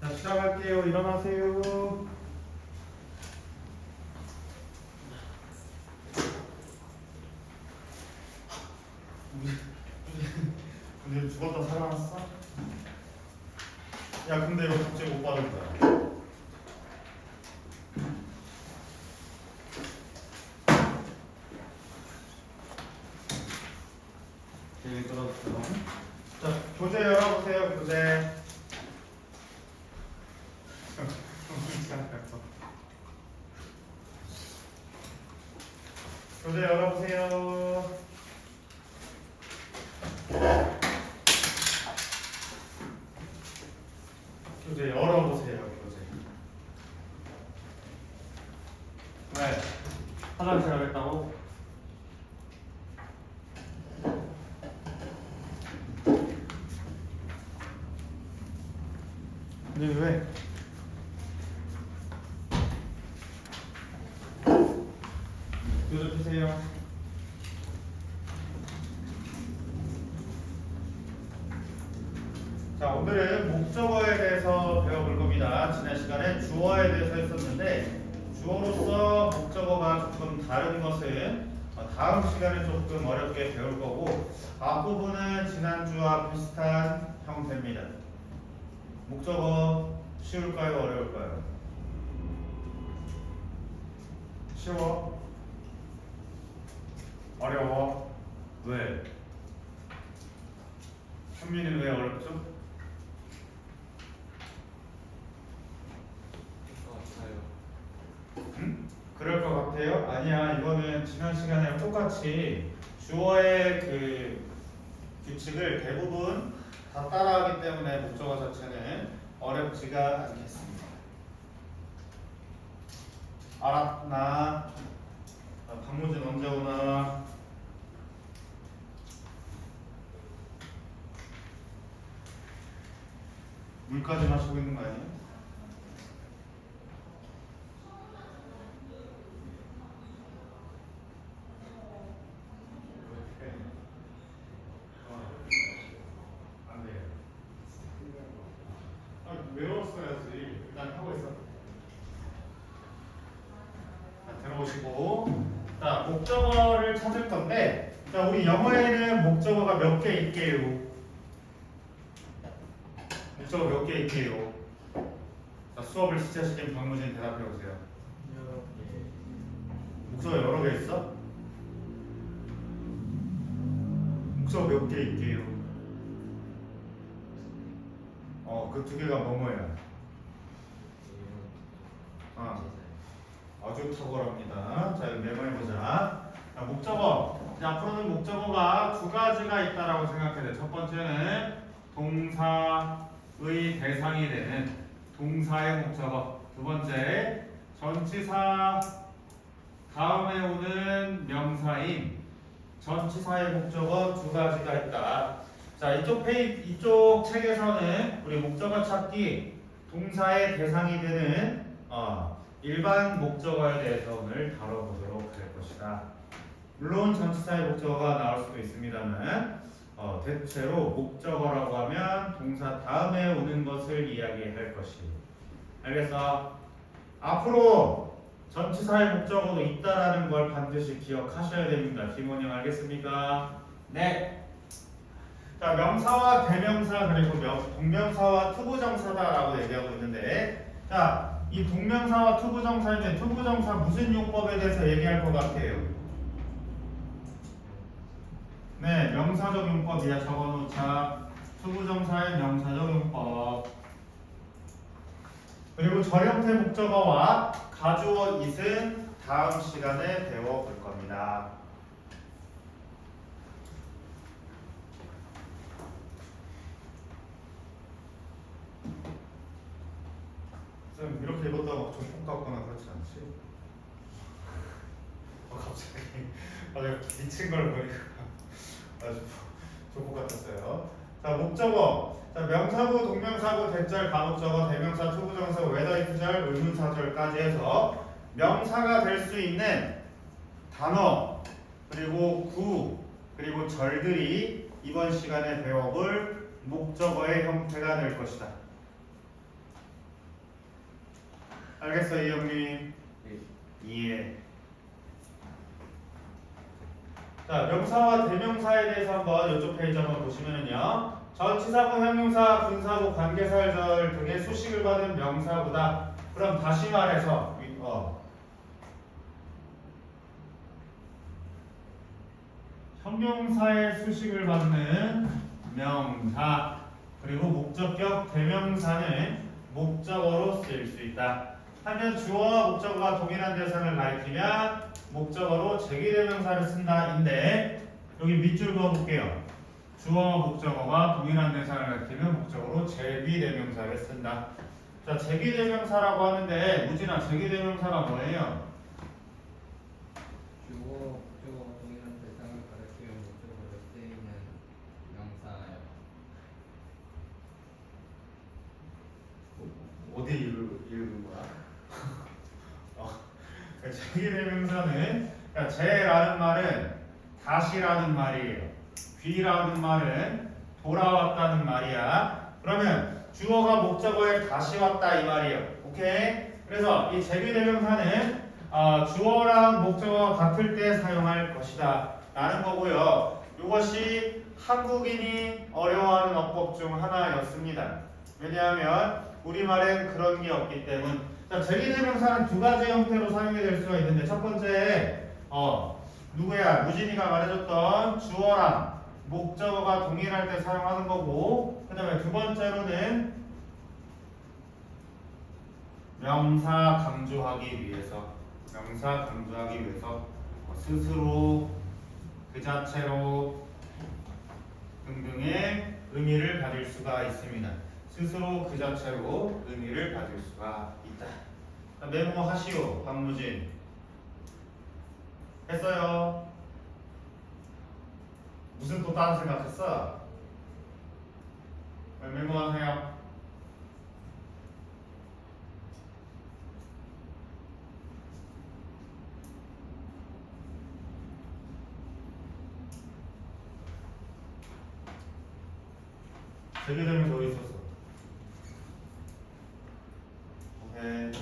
자, 시작할게요. 일어나세요. 근데 죽었다 살아났어? 야, 근데 이거 갑자기 못 받은 거야. 네, 그렇죠. 자, 교재 열어보세요, 교재. 교재 열어보세요. 교재 열어보세요, 교재. 왜? 화장실 하겠다고? 근데 왜? 교재 피세요. 자, 오늘은 목적어에 대해서 배워볼 겁니다. 지난 시간에 주어에 대해서 했었는데 주어로서 목적어가 조금 다른 것은 어, 다음 시간에 조금 어렵게 배울 거고 앞부분은 지난주와 비슷한 형태입니다. 목적어 쉬울까요? 어려울까요? 쉬워? 왜? 현민이는 왜 어렵죠? 응? 같아요? 아니야 이거는 지난 시간에 똑같이 주어의 그 규칙을 대부분 다 따라하기 때문에 목적어 자체는 어렵지가 않겠습니다. 알았나? 아, 박무진 언제 오나? 물까지 마시고 있는 거 아니에요? 어, 안 돼요. 아, 외웠어야지. 일단 하고 있어. 자, 들어오시고. 자, 목적어를 찾을 건데, 자, 우리 영어에는 목적어가 몇 개 있게요? 목적어 몇 개 있게요? 자, 수업을 시작시킨 박무진 대답해 보세요. 목적어 여러 개 있어? 목적어 몇 개 있게요? 어, 그 두 개가 뭐뭐야? 어. 아주 탁월합니다. 자, 이거 메모해 보자. 자, 목적어. 자, 앞으로는 목적어가 두 가지가 있다라고 생각해야 돼. 첫 번째는 동사의 대상이 되는 동사의 목적어. 두 번째, 전치사 다음에 오는 명사인 전치사의 목적어 두 가지가 있다. 자, 이쪽 페이 이쪽 책에서는 우리 목적어 찾기 동사의 대상이 되는 어, 일반 목적어에 대해서 오늘 다뤄보도록 할 것이다. 물론 전치사의 목적어가 나올 수도 있습니다만 어, 대체로 목적어라고 하면 동사 다음에 오는 것을 이야기할 것이. 알겠어? 앞으로 전치사의 목적어도 있다라는 걸 반드시 기억하셔야 됩니다. 김원영 알겠습니까? 네. 자 명사와 대명사 그리고 명, 동명사와 투부정사다라고 얘기하고 있는데 자 이 동명사와 투부정사인데 투부정사 무슨 용법에 대해서 얘기할 것 같아요? 네 명사적 용법이야 적어놓자 투부정사의 명사적 용법 그리고 절형태 목적어와 가주어 it은 다음 시간에 배워볼 겁니다. 쌤 이렇게 입었다가 막 조폭 같거나 그렇지 않지? 어 갑자기 아 내가 미친 걸 보니까 아주 조폭 같았어요. 자 목적어 자 명사구 동명사구 대절 간혹적어 대명사 초부정사 외다이프절 의문사절까지 해서 명사가 될 수 있는 단어 그리고 구 그리고 절들이 이번 시간에 배워볼 목적어의 형태가 될 것이다. 알겠어 이 형님? 네. 예. 자, 명사와 대명사에 대해서 한번 이쪽 페이지 한번 보시면은요. 전치사구, 형용사, 분사구, 관계설절 등의 수식을 받은 명사보다 그럼 다시 말해서 위- 어, 형용사의 수식을 받는 명사 그리고 목적격 대명사는 목적어로 쓰일 수 있다. 하면 주어와 목적어가 동일한 대상을 가리키면 목적어로 제기대명사를 쓴다인데 여기 밑줄 그어볼게요. 주어와 목적어가 동일한 대상을 가리키면 목적어로 제기대명사를 쓴다. 자, 제기대명사라고 하는데 무진아 제기대명사가 뭐예요? 주어 목적어 동일한 대상을 가리키는 목적어로 쓰이는 명사예요. 어디 읽- 그러니까 제기대명사는 그러니까 제라는 말은 다시라는 말이에요. 귀라는 말은 돌아왔다는 말이야. 그러면 주어가 목적어에 다시 왔다 이 말이에요. 오케이? 그래서 이 제기대명사는 어, 주어랑 목적어가 같을 때 사용할 것이다 라는 거고요. 이것이 한국인이 어려워하는 어법 중 하나였습니다. 왜냐하면 우리말엔 그런 게 없기 때문. 자, 제기대명사는 두 가지 형태로 사용이 될 수가 있는데 첫 번째 어 누구야 무진이가 말해줬던 주어랑 목적어가 동일할 때 사용하는 거고 그 다음에 두 번째로는 명사 강조하기 위해서 명사 강조하기 위해서 어, 스스로 그 자체로 등등의 의미를 가질 수가 있습니다. 스스로 그 자체로 의미를 가질 수가 메모하시오, 박무진. 했어요. 무슨 또 다른 생각했어? 네, 메모하세요. 제기되면 저기 있었어. 오케이.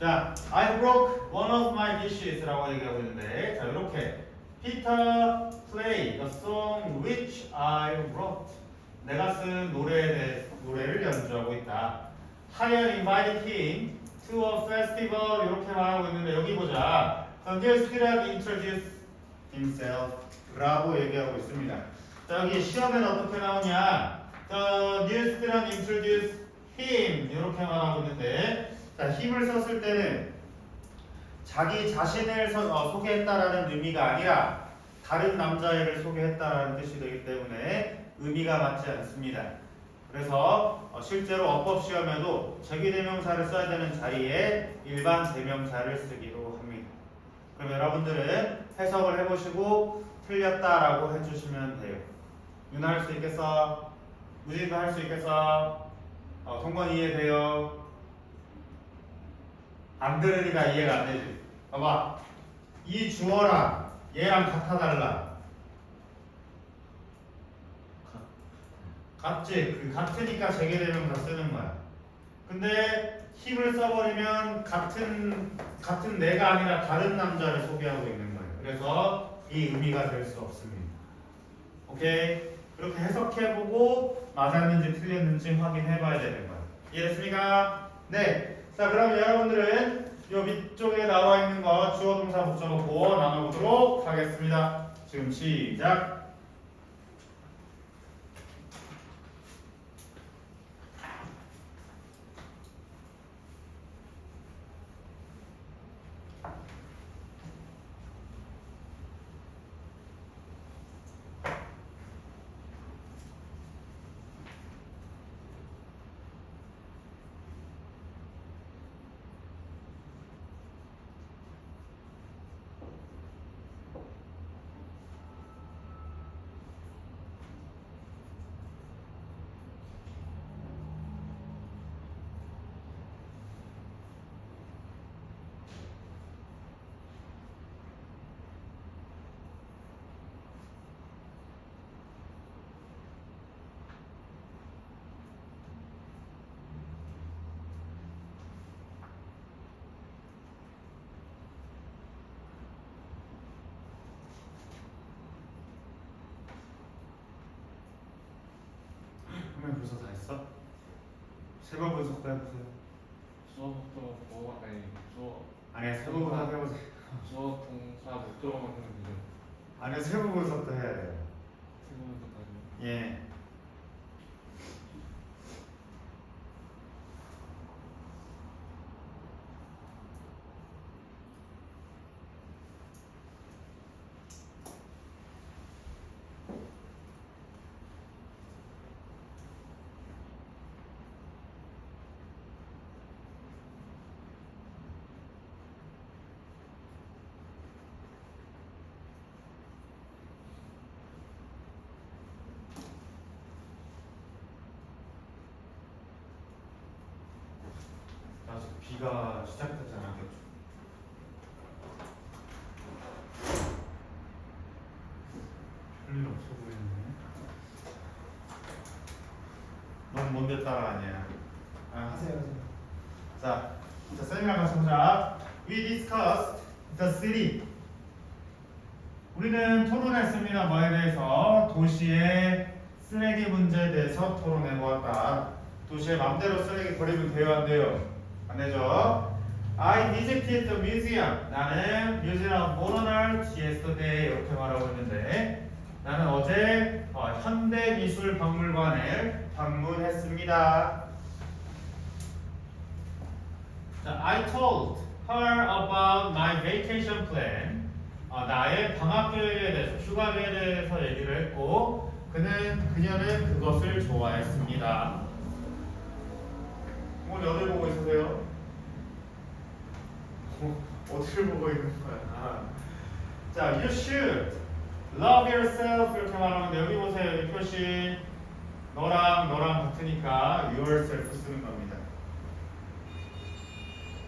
자, I broke one of my dishes라고 얘기하고 있는데, 자 이렇게 Peter played the song which I wrote. 내가 쓴 노래에 대해 노래를 연주하고 있다. 하연 invited him to a festival 이렇게 말하고 있는데 여기 보자. The new student introduced himself.라고 얘기하고 있습니다. 자 여기 시험에는 어떻게 나오냐? The new student introduced him 이렇게 말하고 있는데 자 힘을 썼을 때는 자기 자신을 서- 어, 소개했다라는 의미가 아니라 다른 남자애를 소개했다라는 뜻이 되기 때문에 의미가 맞지 않습니다. 그래서 어, 실제로 어법 시험에도 제기대명사를 써야 되는 자리에 일반 대명사를 쓰기도 합니다. 그럼 여러분들은 해석을 해보시고 틀렸다라고 해주시면 돼요. 윤아 할수 있겠어? 무진도 할 수 있겠어? 어, 통건 이해돼요? 안 들으니까 이해가 안 되지. 봐봐. 이 주어랑 얘랑 같아 달라. 같지? 그 같으니까 재개되면 다 쓰는 거야. 근데 힘을 써버리면 같은 같은 내가 아니라 다른 남자를 소개하고 있는 거예요. 그래서 이 의미가 될 수 없습니다. 오케이? 그렇게 해석해보고 맞았는지 틀렸는지 확인해봐야 되는 거예요. 이해됐습니까? 네. 자, 그럼 여러분들은 요 밑쪽에 나와 있는 거 주어 동사 보어 나눠보도록 하겠습니다. 지금 시작. 분석 다 했어? 세부 분석도 해보세요. 수업부터 보호 아니 수업 아니 세부 분석 해보세요. 수업 동사 목적어만 하면 되죠. 아니 세부 분석도 해야 돼요. 세부분까지. 예. 비가 시작됐잖아. 별일 없어 보이네. 넌 뭔데 따라하냐? 아 하세요 하세요. 자, 자 쌤이랑 같이 보자. We discussed the city. 우리는 토론했습니다. 뭐에 대해서 도시의 쓰레기 문제에 대해서 토론해 보았다. 도시에 맘대로 쓰레기 버리면 돼요, 안 돼요? 안 되죠? I visited the museum. 나는 Modern Art yesterday 이렇게 말하고 있는데 나는 어제 어, 현대미술박물관을 방문했습니다. 자, I told her about my vacation plan. 어, 나의 방학 계획에 대해서, 휴가 계획에 대해서 얘기를 했고, 그는 그녀는 그것을 좋아했습니다. 오늘 어딜 보고 있으세요? 어, 어디를 보고 있는 거야? 아. 자, you should love yourself 이렇게 말하는데 여기 보세요. 여기 표시 너랑 너랑 같으니까 yourself 쓰는 겁니다.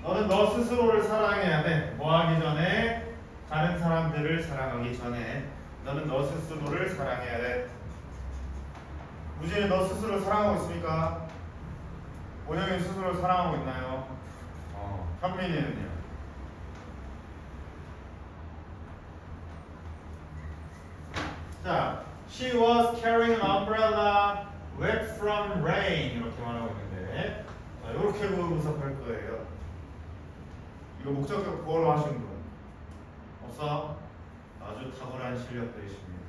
너는 너 스스로를 사랑해야 돼. 뭐 하기 전에? 다른 사람들을 사랑하기 전에 너는 너 스스로를 사랑해야 돼. 무진이 너 스스로 사랑하고 있습니까? 오영이 스스로 사랑하고 있나요? 어, 현민이는요? 자, she was carrying an umbrella wet from rain 이렇게 말하고 있는데 자, 이렇게 분석할 거예요. 이거 목적격 구어로 하신 분 없어? 아주 탁월한 실력들이십니다.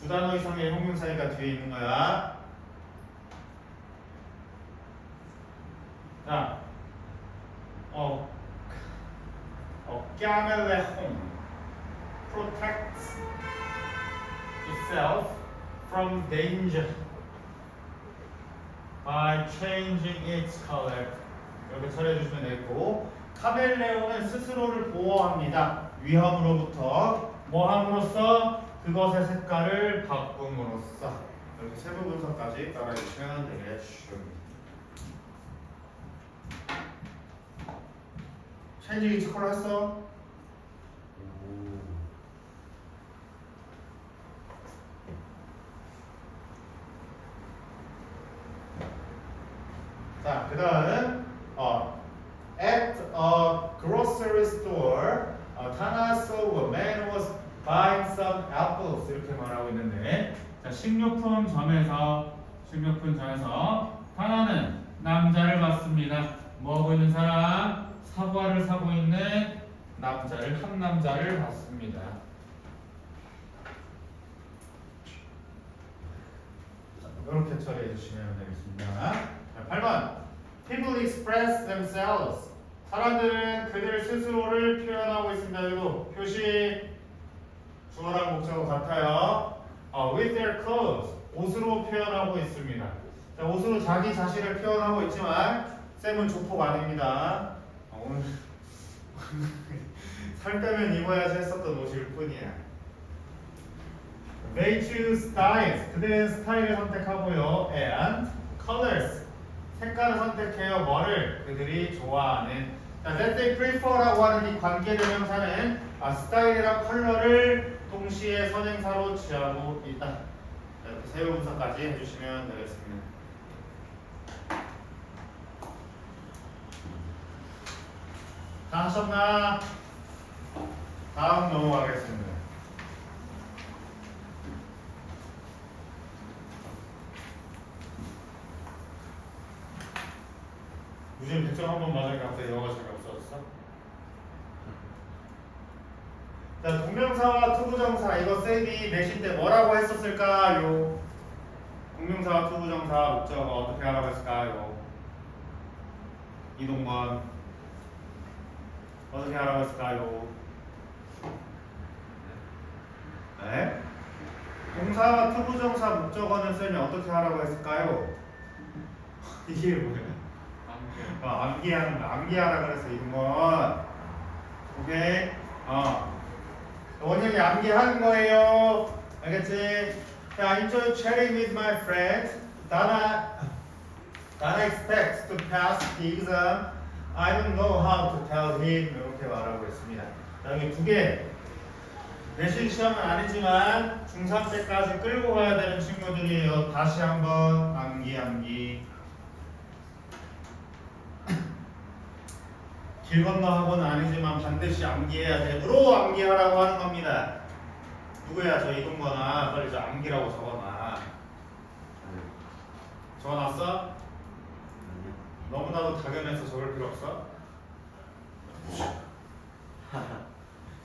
두 단어 이상의 형용사니까 뒤에 있는 거야. 자, 어, 어, 까멜레 홈 protects itself from danger by changing its color. 이렇게 처리해 주시면 되고 카멜레온은 스스로를 보호합니다. 위험으로부터 뭐 함으로써 그것의 색깔을 바꿈으로써 이렇게 세부 분석까지 따라해 주시면 되겠습니다. 이츠 컬러 했어? 오. 자, 그 다음 어, at a grocery store, 어, Tana saw a man was buying some apples 이렇게 말하고 있는데, 자 식료품 점에서 식료품 점에서 타나는 남자를 봤습니다. 뭐 하고 있는 사람? 사과를 사고 있는 남자를 한 남자를 봤습니다. 자, 이렇게 처리해 주시면 되겠습니다. 자, 8번. People express themselves. 사람들은 그들 스스로를 표현하고 있습니다. 여기도 표시 주어랑 목적어 같아요. 어, with their clothes. 옷으로 표현하고 있습니다. 자, 옷으로 자기 자신을 표현하고 있지만 쌤은 조폭 아닙니다. 어, 오늘 살 빼면 입어야지 했었던 옷일 뿐이야. They choose styles. 그들은 스타일을 선택하고요. And colors. 색깔을 선택해요. 뭐를? 그들이 좋아하는. 자, that they prefer라고 하는 이 관계대명사는 아, 스타일이랑 컬러를 동시에 선행사로 취하고 있다. 자, 이렇게 세 분사까지 해주시면 되겠습니다. 다 하셨나? 다음 넘어가겠습니다. 요즘 백점 한번 맞으니까 갑자기 영어가 없어졌어? 자, 동명사와 투부정사 이거 세비 내신 때 뭐라고 했었을까요? 동명사와 투부정사 목적어 어떻게 알아봤을까요? 이동건 어떻게 하라고 했을까요? 네? 동사와 투부정사 목적어는 쌤이 어떻게 하라고 했을까요? 이게 뭐야? 어, 암기하는 거, 암기하라 그래서 이동건 오케이? 어 원영이 암기하는 거예요 알겠지? I enjoy chatting with my friends Dana Dana expects to pass the exam I don't know how to tell him 이렇게 말하고 있습니다 자 여기 두 개 내신 시험은 아니지만 중3 때까지 끌고 가야 되는 친구들이에요 다시 한번 암기 암기 길 건너 학원은 아니지만 반드시 암기해야 되므로 암기하라고 하는 겁니다. 누구야 저 이동거나 빨리 저 암기라고 적어놔. 적어놨어? 너무나도 당연해서 적을 필요 없어.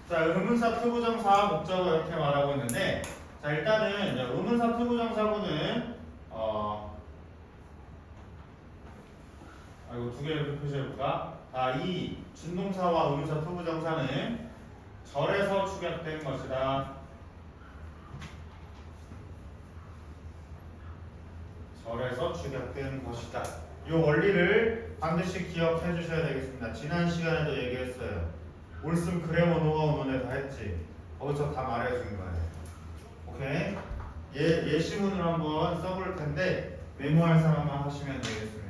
자 의문사 투부정사 목적어 이렇게 말하고 있는데 자 일단은 의문사 투부정사구는 어 아, 이거 두 개를 표시해볼까? 아, 이 준동사와 의문사 투부정사는 절에서 축약된 것이다. 절에서 축약된 것이다. 이 원리를 반드시 기억해 주셔야 되겠습니다. 지난 시간에도 얘기했어요. 올슨 그래머 노가 오는에 다 했지. 거기서 다 말해준 거예요. 오케이? 예, 예시문을 한번 써볼 텐데 메모할 사람만 하시면 되겠습니다.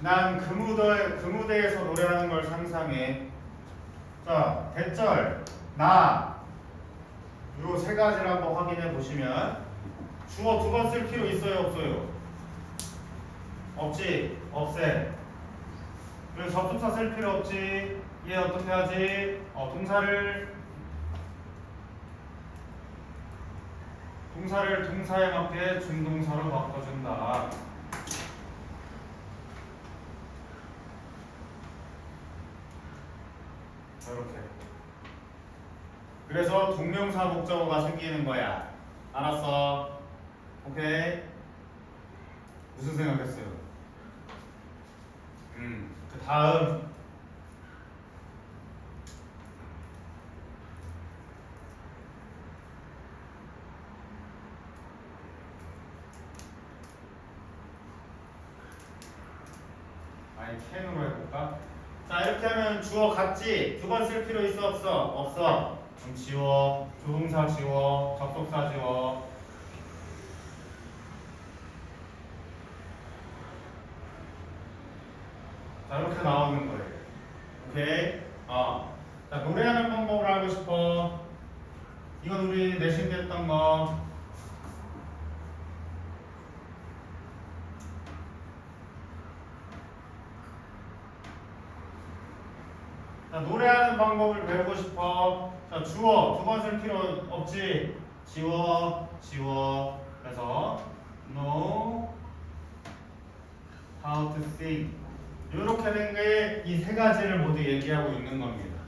난그 무대, 그 무대에서 노래하는 걸 상상해. 자, 대절, 나. 요 세 가지를 한번 확인해 보시면 주어 두 번 쓸 필요 있어요, 없어요? 없지, 없애. 그리고 접속사 쓸 필요 없지. 얘 어떻게 하지? 어, 동사를 동사를 동사에 맞게 준동사로 바꿔준다. 이렇게. 그래서 동명사 목적어가 생기는 거야. 알았어? 오케이. 무슨 생각했어요? 음. 그 다음 아니 캔으로 해볼까? 자 이렇게 하면 주어 같지? 두 번 쓸 필요 있어 없어? 없어 지워 조동사 지워 접속사 지워 자 이렇게 나오는 거예요 오케이? 어. 자 노래하는 방법을 알고 싶어 이건 우리 내신 때 했던 거 자, 노래하는 방법을 배우고 싶어. 자, 주어 두 번 쓸 필요 없지. 지워, 지워. 그래서 know how to sing. 이렇게 된 게 이 세 가지를 모두 얘기하고 있는 겁니다.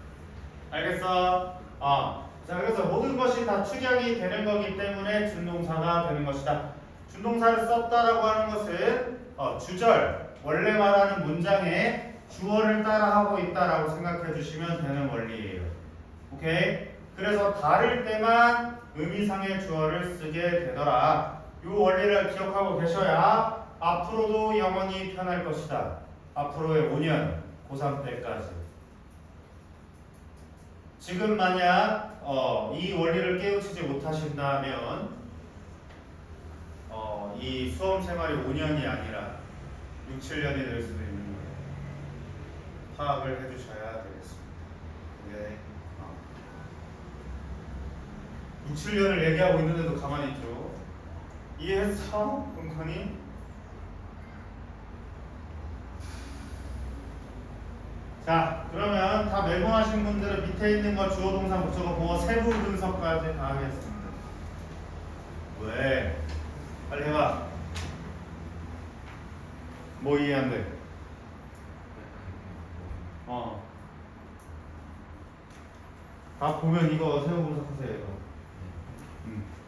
알겠어? 아, 자, 그래서 모든 것이 다 축약이 되는 거기 때문에 준동사가 되는 것이다. 준동사를 썼다라고 하는 것은 어, 주절 원래 말하는 문장에 주어를 따라하고 있다라고 생각해 주시면 되는 원리예요. 오케이? 그래서 다를 때만 의미상의 주어를 쓰게 되더라. 이 원리를 기억하고 계셔야 앞으로도 영원히 편할 것이다. 앞으로의 5년, 고3 때까지. 지금 만약 어, 이 원리를 깨우치지 못하신다면 어, 이 수험 생활이 5년이 아니라 6, 7년이 될 수도 있는 거예요. 파악을 해주셔야 되겠습니다. 네. 6, 7년을 얘기하고 있는데도 가만히 있죠. 이해했어? 공칸이? 자, 그러면 다 메모하신 분들은 밑에 있는 거 주어 동사 목적어 보어 세부 분석까지 다 하겠습니다. 왜? 빨리 해봐. 뭐 이해 안 돼? 어. 다 보면 이거 세부 분석하세요. 이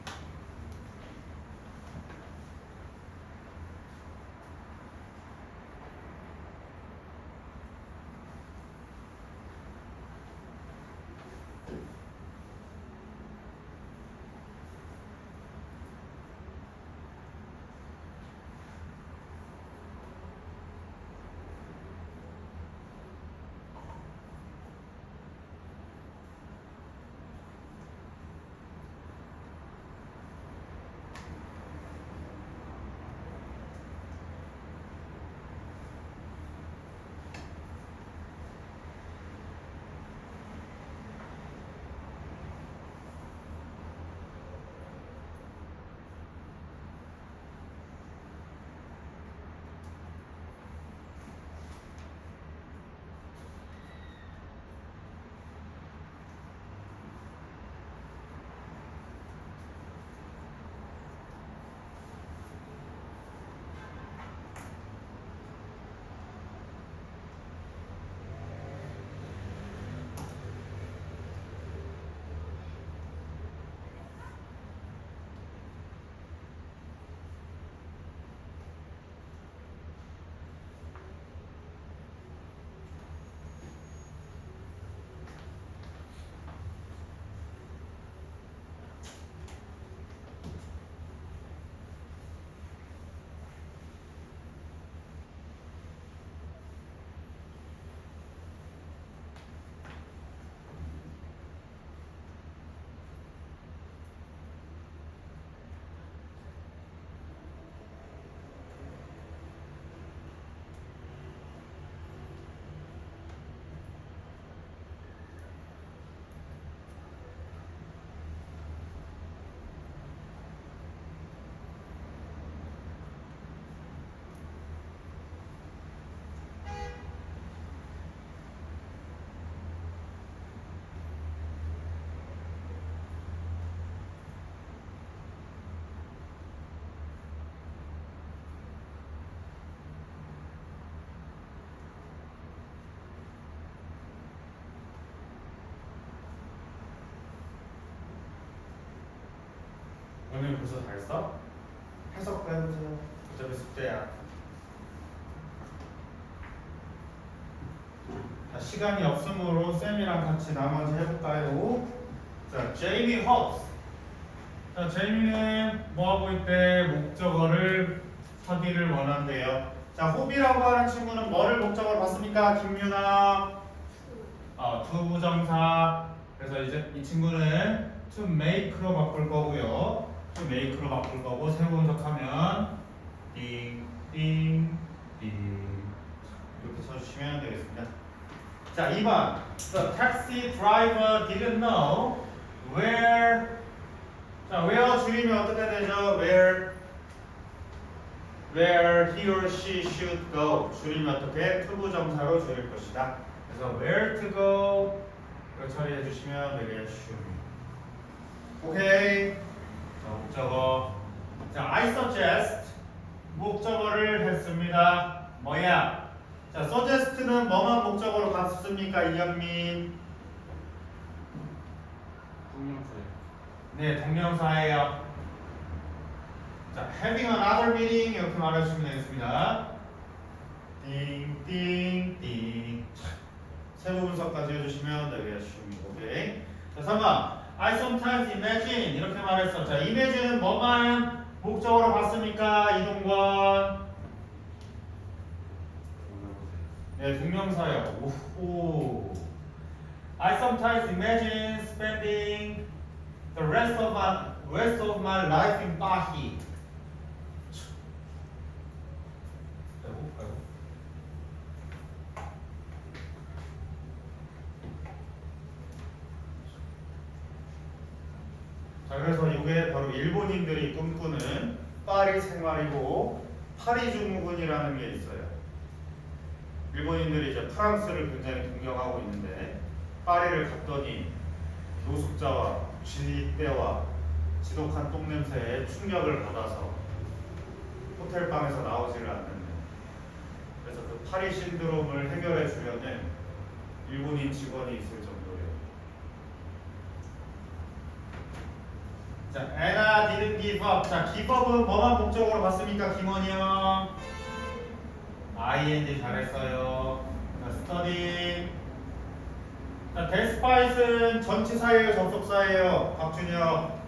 오늘 벌써 다 했어? 해석 해보세요. 어차피 숙제야. 자, 시간이 없으므로 쌤이랑 같이 나머지 해볼까요? 자, 제이미 홉스. 자, 제이미는 뭐 하고 있대? 목적어를 하기를 원한대요. 자, 호비라고 하는 친구는 뭐를 목적어로 봤습니까? 김유나. 어, 투부정사. 그래서 이제 이 친구는 to make로 바꿀 거고요. To make로 바꿀 거고 세부 분석하면 띵, 띵, 띵 이렇게 써주시면 되겠습니다. 자, 2번. The taxi driver didn't know where 자, where 줄이면 어떻게 되죠? where where he or she should go 줄이면 어떻게? 투부정사로 줄일 것이다. 그래서 where to go 이거 처리해 주시면 되겠습니다. 오케이. 자, 목적어. 자, I suggest 목적어를 했습니다. 뭐야? 자, suggest는 뭐만 목적어로 갔습니까, 이현민? 동명사예요. 네, 동명사예요. 자, having another meeting 이렇게 말해주시면 되겠습니다. 띵띵띵. 세부 분석까지 해주시면 되겠습니다. 오케이. 자, 3번. I sometimes imagine 이렇게 말했어. 자, imagine은 뭐만 목적으로 봤습니까, 이동권? 네, 동명사예요. 오호. I sometimes imagine spending the rest of my rest of my life in Bali. 아이고, 아이고. 자, 그래서 이게 바로 일본인들이 파리 생활이고 파리 증후군이라는 게 있어요. 일본인들이 이제 프랑스를 굉장히 동경하고 있는데 파리를 갔더니 노숙자와 쥐떼와 지독한 똥냄새에 충격을 받아서 호텔 방에서 나오지를 않는데 그래서 그 파리 신드롬을 해결해 주려는 일본인 직원이 있을 자, Anna didn't give up. 자, give up은 뭐만 목적으로 봤습니까, 김원희 형? ing 잘했어요. 자, study. 자, despite은 전치사예요, 접속사예요, 박준혁.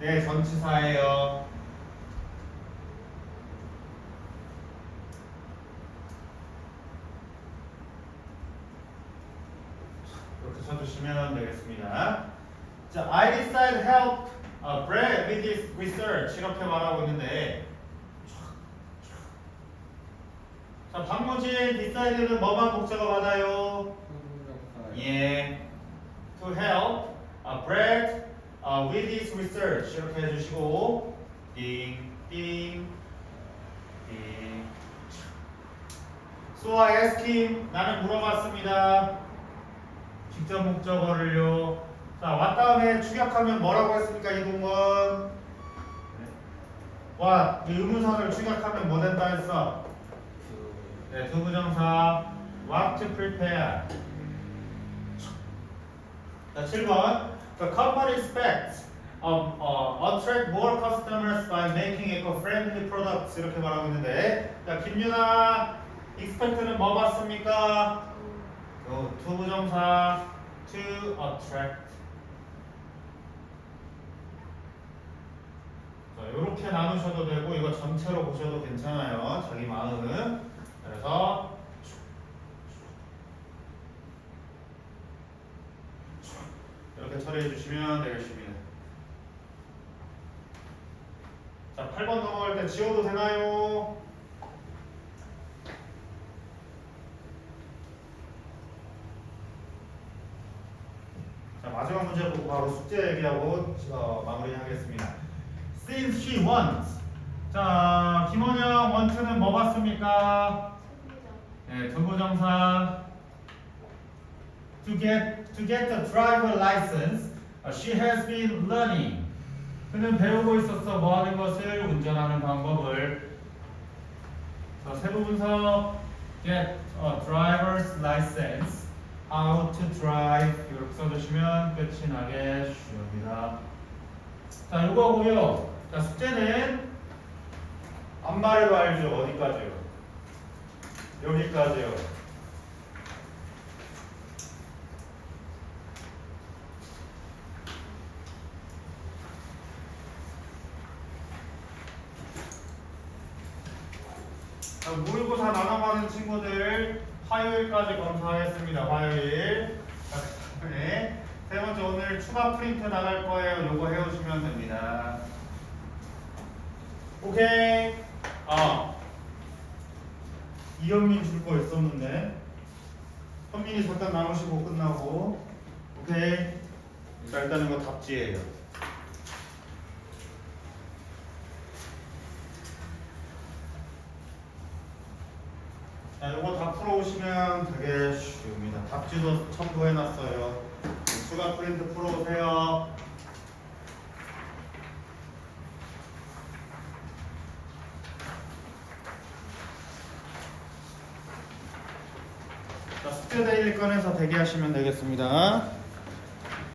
네, 전치사예요. 이렇게 쳐주시면 되겠습니다. 자, I decide help uh, Brad with his research 이렇게 말하고 있는데 자, 박무진 decide는 뭐만 목적어 받아요? 예, to help uh, Brad uh, with his research 이렇게 해주시고 띵, 띵, 띵. So I asked him 나는 물어봤습니다. 직접 목적어를요. 다음에 축약하면 뭐라고 했습니까, 이동건? 와, 이 의문사를 축약하면 뭐 된다 했어? 그 네, 두부정사 what to prepare. 자, 7번. The company expects um, uh, attract more customers by making eco-friendly products 이렇게 말하고 있는데 자, 김윤아 expect는 뭐 봤습니까? 요 투부정사 to attract 자, 이렇게 나누셔도 되고 이거 전체로 보셔도 괜찮아요. 자기 마음. 그래서 이렇게 처리해 주시면 되겠습니다. 자, 8번 넘어갈 때 지워도 되나요? 자, 마지막 문제 보고 바로 숙제 얘기하고 어, 마무리하겠습니다. Since she wants. 자, 김원영 want는 뭐 봤습니까? 네, 전부정사. To get to get the driver license, uh, she has been learning. 그는 배우고 있었어 뭐 하는 것을 운전하는 방법을. 자, 세부 분석. Get a driver's license. How to drive. 이렇게 써주시면 끝이 나게 쉽습니다. 자, 이거고요. 자, 숙제는 안 말해도 알죠. 어디까지요? 여기까지요. 자, 모의고사 나눠가는 친구들 화요일까지 검사하겠습니다. 화요일. 자, 네. 세 번째 오늘 추가 프린트 나갈 거예요. 요거 해오시면 됩니다. 오케이. 아. 이현민 줄 거 있었는데. 현민이 잠깐 나오시고 끝나고. 오케이. 자, 일단 이거 답지예요. 자, 요거 다 풀어오시면 되게 쉽습니다. 답지도 첨부해놨어요. 추가 프린트 풀어오세요. 데일리 꺼내서 대기하시면 되겠습니다.